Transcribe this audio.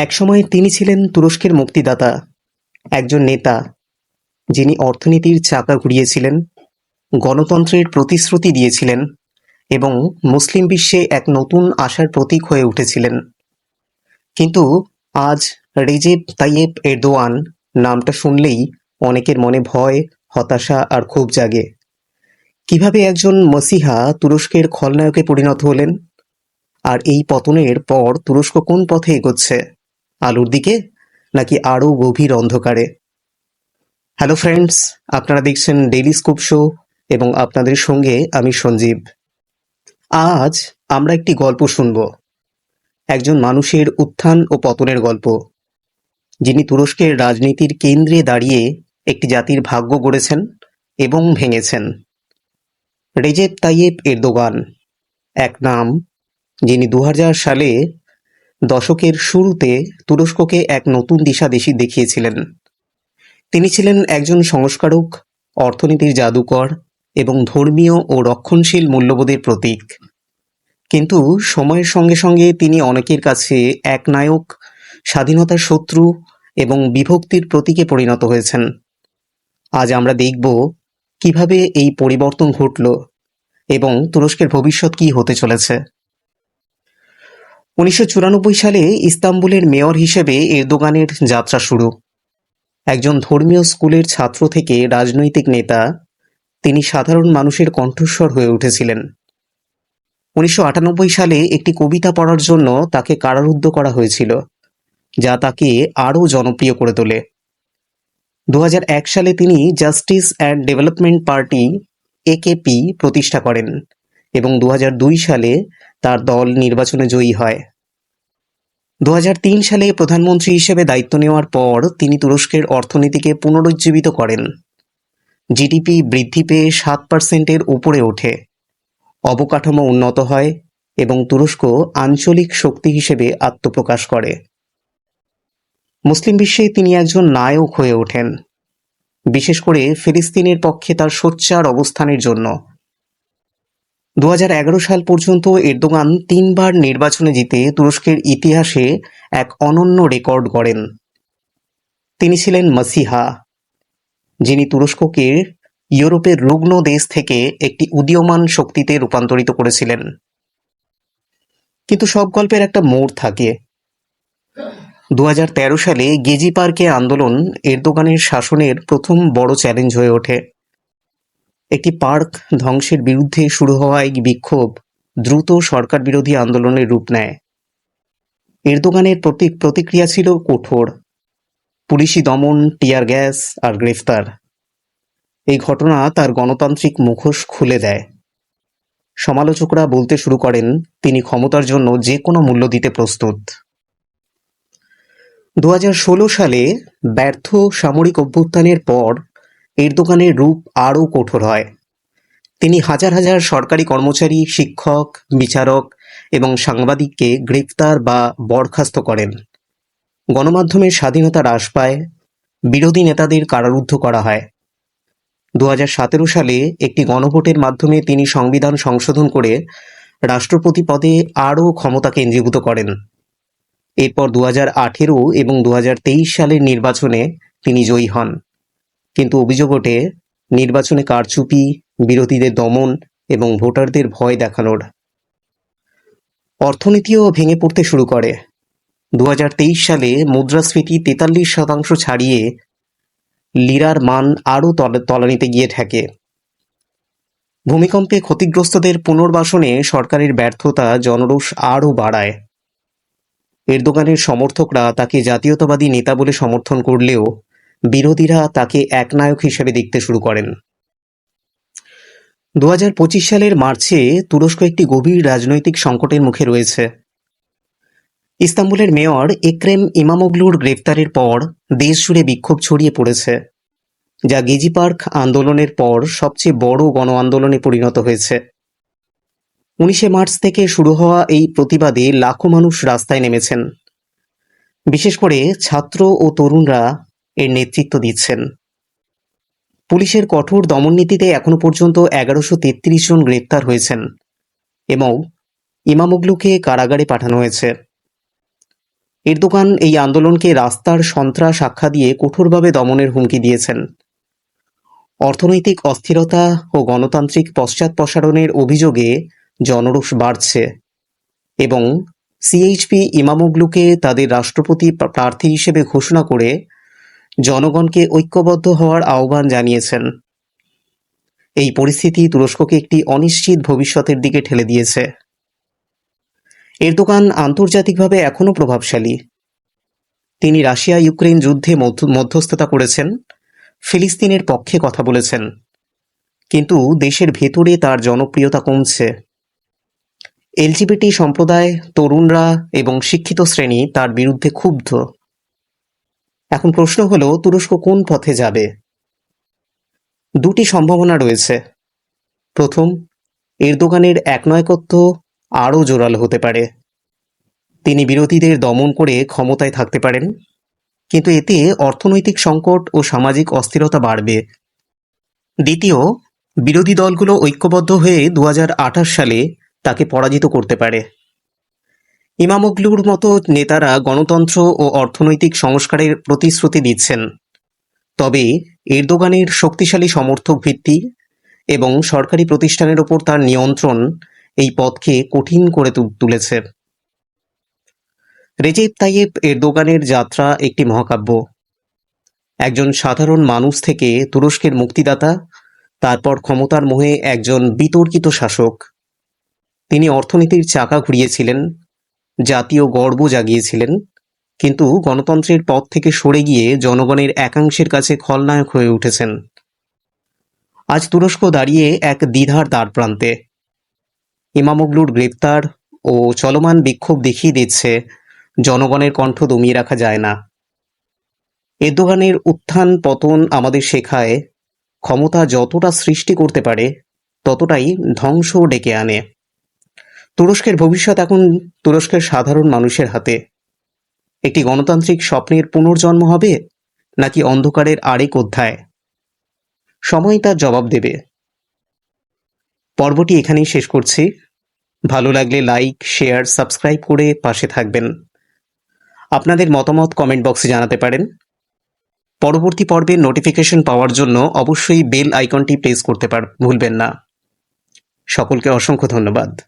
একসময় তিনি ছিলেন তুরস্কের মুক্তিদাতা, একজন নেতা, যিনি অর্থনীতির চাকা ঘুরিয়েছিলেন, গণতন্ত্রের প্রতিশ্রুতি দিয়েছিলেন এবং মুসলিম বিশ্বে এক নতুন আশার প্রতীক হয়ে উঠেছিলেন। কিন্তু আজ রেজেপ তাইয়েব এরদোয়ান নামটা শুনলেই অনেকের মনে ভয়, হতাশা আর ক্ষোভ জাগে। কীভাবে একজন মসিহা তুরস্কের খলনায়কে পরিণত হলেন? আর এই পতনের পর তুরস্ক কোন পথে এগোচ্ছে? আলুর দিকে নাকি আরও গভীর অন্ধকারে? হ্যালো ফ্রেন্ডস আপনারা দেখছেন ডেইলি স্কুপ শো এবং আপনাদের সঙ্গে আমি সঞ্জীব। আজ আমরা একটি গল্প শুনব। একজন মানুষের উত্থান ও পতনের গল্প, যিনি তুরস্কের রাজনীতির কেন্দ্রে দাঁড়িয়ে একটি জাতির ভাগ্য গড়েছেন এবং ভেঙেছেন। রেজেপ তাইয়েব এরদোগান, এক নাম যিনি দু হাজার সালে দশকের শুরুতে তুরস্ককে এক নতুন দিশা দেশি দেখিয়েছিলেন। তিনি ছিলেন একজন সংস্কারক, অর্থনীতির জাদুকর এবং ধর্মীয় ও রক্ষণশীল মূল্যবোধের প্রতীক। কিন্তু সময়ের সঙ্গে সঙ্গে তিনি অনেকের কাছে এক নায়ক স্বাধীনতার শত্রু এবং বিভক্তির প্রতীকে পরিণত হয়েছেন। আজ আমরা দেখব কীভাবে এই পরিবর্তন ঘটল এবং তুরস্কের ভবিষ্যৎ কি হতে চলেছে। উনিশশো চুরানব্বই সালে ইস্তাম্বুলের মেয়র হিসেবে এরদোগানের যাত্রা শুরু। একজন ধর্মীয় স্কুলের ছাত্র থেকে রাজনৈতিক নেতা, তিনি সাধারণ মানুষের কণ্ঠস্বর হয়ে উঠেছিলেন। উনিশশো আটানব্বই সালে একটি কবিতা পড়ার জন্য তাকে কারারুদ্ধ করা হয়েছিল, যা তাকে আরও জনপ্রিয় করে তোলে। দু হাজার এক সালে তিনি Justice and Development Party AKP প্রতিষ্ঠা করেন এবং দু হাজার দুই সালে তার দল নির্বাচনে জয়ী হয়। দু হাজার তিন সালে প্রধানমন্ত্রী হিসেবে দায়িত্ব নেওয়ার পর তিনি তুরস্কের অর্থনীতিকে পুনরুজ্জীবিত করেন। জিডিপি বৃদ্ধি পেয়ে সাত পার্সেন্টের উপরে ওঠে। অবকাঠামো উন্নত হয় এবং তুরস্ক আঞ্চলিক শক্তি হিসেবে আত্মপ্রকাশ করে। মুসলিম বিশ্বে তিনি একজন নায়ক হয়ে ওঠেন। বিশেষ করে ফিলিস্তিনের পক্ষে তার সোচ্চার অবস্থানের জন্য। দু হাজার এগারো সাল পর্যন্ত এরদোগান তিনবার নির্বাচনে জিতে তুরস্কের ইতিহাসে এক অনন্য রেকর্ড গড়েন। তিনি ছিলেন মাসিহা, যিনি তুরস্ককে ইউরোপের রুগ্ন দেশ থেকে একটি উদীয়মান শক্তিতে রূপান্তরিত করেছিলেন। কিন্তু সব গল্পের একটা মোড় থাকে। দু হাজার তেরো সালে গেজি পার্কে আন্দোলন এরদোগানের শাসনের প্রথম বড় চ্যালেঞ্জ হয়ে ওঠে। একটি পার্ক ধ্বংসের বিরুদ্ধে শুরু হওয়া এই বিক্ষোভ দ্রুত সরকার বিরোধী আন্দোলনের রূপ নেয়। এরদোগানের প্রতি প্রতিক্রিয়া ছিল কঠোর। পুলিশি দমন, টিয়ার গ্যাস আর গ্রেফতার। এই ঘটনা তার গণতান্ত্রিক মুখোশ খুলে দেয়। সমালোচকরা বলতে শুরু করেন, তিনি ক্ষমতার জন্য যে কোনো মূল্য দিতে প্রস্তুত। দু হাজার ষোলো সালে ব্যর্থ সামরিক অভ্যুত্থানের পর এরদোগানের রূপ আরও কঠোর হয়। তিনি হাজার হাজার সরকারি কর্মচারী, শিক্ষক, বিচারক এবং সাংবাদিককে গ্রেপ্তার বা বরখাস্ত করেন। গণমাধ্যমের স্বাধীনতা হ্রাস পায়, বিরোধী নেতাদের কারারুদ্ধ করা হয়। দু সতেরো সালে একটি গণভোটের মাধ্যমে তিনি সংবিধান সংশোধন করে রাষ্ট্রপতি পদে আরও ক্ষমতা কেন্দ্রীভূত করেন। এরপর দু আঠেরো এবং দু হাজার তেইশ সালের নির্বাচনে তিনি জয়ী হন। কিন্তু অভিযোগ ওঠে, নির্বাচনে কারচুপি, বিরোধীদের দমন এবং ভোটারদের ভয় দেখানোর। অর্থনীতিও ভেঙে পড়তে শুরু করে। দু হাজার তেইশ সালে মুদ্রাস্ফীতি তেতাল্লিশ শতাংশ ছাড়িয়ে লিরার মান আরও তলানিতে গিয়ে ঠেকে। ভূমিকম্পে ক্ষতিগ্রস্তদের পুনর্বাসনে সরকারের ব্যর্থতা, জনরোষ আরও বাড়ায়। এরদোগানের সমর্থকরা তাকে জাতীয়তাবাদী নেতা বলে সমর্থন করলেও বিরোধীরা তাকে একনায়ক হিসেবে দেখতে শুরু করেন। দু হাজার পঁচিশ সালের মার্চে তুরস্ক একটি গভীর রাজনৈতিক সংকটের মুখে রয়েছে। ইস্তাম্বুলের মেয়র একরেম ইমামোগলুর গ্রেফতারের পর দেশ জুড়ে বিক্ষোভ ছড়িয়ে পড়েছে, যা গেজি পার্ক আন্দোলনের পর সবচেয়ে বড় গণ আন্দোলনে পরিণত হয়েছে। উনিশে মার্চ থেকে শুরু হওয়া এই প্রতিবাদে লাখো মানুষ রাস্তায় নেমেছেন। বিশেষ করে ছাত্র ও তরুণরা এর নেতৃত্ব দিচ্ছেন। পুলিশের কঠোর দমননীতিতে এখনও পর্যন্ত এগারোশো তেত্রিশ জন গ্রেপ্তার হয়েছেন এবং ইমামুগলুকে কারাগারে পাঠানো হয়েছে। এরদোগান এই আন্দোলনকে রাস্তার সন্ত্রাস আখ্যা দিয়ে কঠোরভাবে দমনের হুমকি দিয়েছেন। অর্থনৈতিক অস্থিরতা ও গণতান্ত্রিক পশ্চাৎপসারণের অভিযোগে জনরোষ বাড়ছে এবং সিএইচপি ইমামোগলুকে তাদের রাষ্ট্রপতি প্রার্থী হিসেবে ঘোষণা করে জনগণকে ঐক্যবদ্ধ হওয়ার আহ্বান জানিয়েছেন। এই পরিস্থিতি তুরস্ককে একটি অনিশ্চিত ভবিষ্যতের দিকে ঠেলে দিয়েছে। এরদোগান আন্তর্জাতিকভাবে এখনও প্রভাবশালী। তিনি রাশিয়া ইউক্রেন যুদ্ধে মধ্য- মধ্যস্থতা করেছেন, ফিলিস্তিনের পক্ষে কথা বলেছেন। কিন্তু দেশের ভেতরে তার জনপ্রিয়তা কমছে। এলজিবিটি সম্প্রদায়, তরুণরা এবং শিক্ষিত শ্রেণি তার বিরুদ্ধে ক্ষুব্ধ। এখন প্রশ্ন হলো, তুরস্ক কোন পথে যাবে? দুটি সম্ভাবনা রয়েছে। প্রথম, এরদোগানের একনয়কত্ব আরও জোরালো হতে পারে। তিনি বিরোধীদের দমন করে ক্ষমতায় থাকতে পারেন, কিন্তু এতে অর্থনৈতিক সংকট ও সামাজিক অস্থিরতা বাড়বে। দ্বিতীয়, বিরোধী দলগুলো ঐক্যবদ্ধ হয়ে দু হাজার আঠাশ সালে তাকে পরাজিত করতে পারে। ইমামগলুর মতো নেতারা গণতন্ত্র ও অর্থনৈতিক সংস্কারের প্রতিশ্রুতি দিচ্ছেন। তবে এরদোগানের শক্তিশালী সমর্থক ভিত্তি এবং সরকারি প্রতিষ্ঠানের ওপর তার নিয়ন্ত্রণ এই পথকে কঠিন করে তুলেছে। রেজেপ তাইয়েব এরদোগানের যাত্রা একটি মহাকাব্য। একজন সাধারণ মানুষ থেকে তুরস্কের মুক্তিদাতা, তারপর ক্ষমতার মোহে একজন বিতর্কিত শাসক। তিনি অর্থনীতির চাকা ঘুরিয়েছিলেন জাতীয় গর্ব জাগিয়েছিলেন। কিন্তু গণতন্ত্রের পথ থেকে সরে গিয়ে জনগণের একাংশের কাছে খলনায়ক হয়ে উঠেছেন। আজ তুরস্ক দাঁড়িয়ে এক দ্বিধার দ্বার প্রান্তে। ইমামগলুর গ্রেপ্তার ও চলমান বিক্ষোভ দেখিয়ে দিচ্ছে, জনগণের কণ্ঠ দমিয়ে রাখা যায় না। এরদোগানের উত্থান পতন আমাদের শেখায়, ক্ষমতা যতটা সৃষ্টি করতে পারে, ততটাই ধ্বংস ডেকে আনে। তুরস্কের ভবিষ্যৎ এখন তুরস্কের সাধারণ মানুষের হাতে। একটি গণতান্ত্রিক স্বপ্নের পুনর্জন্ম হবে নাকি অন্ধকারের আরেক অধ্যায়? সময় তার জবাব দেবে। পর্বটি এখানেই শেষ করছি। ভালো লাগলে লাইক, শেয়ার, সাবস্ক্রাইব করে পাশে থাকবেন। আপনাদের মতামত কমেন্ট বক্সে জানাতে পারেন। পরবর্তী পর্বের নোটিফিকেশন পাওয়ার জন্য অবশ্যই বেল আইকনটি প্রেস করতে পার ভুলবেন না। সকলকে অসংখ্য ধন্যবাদ।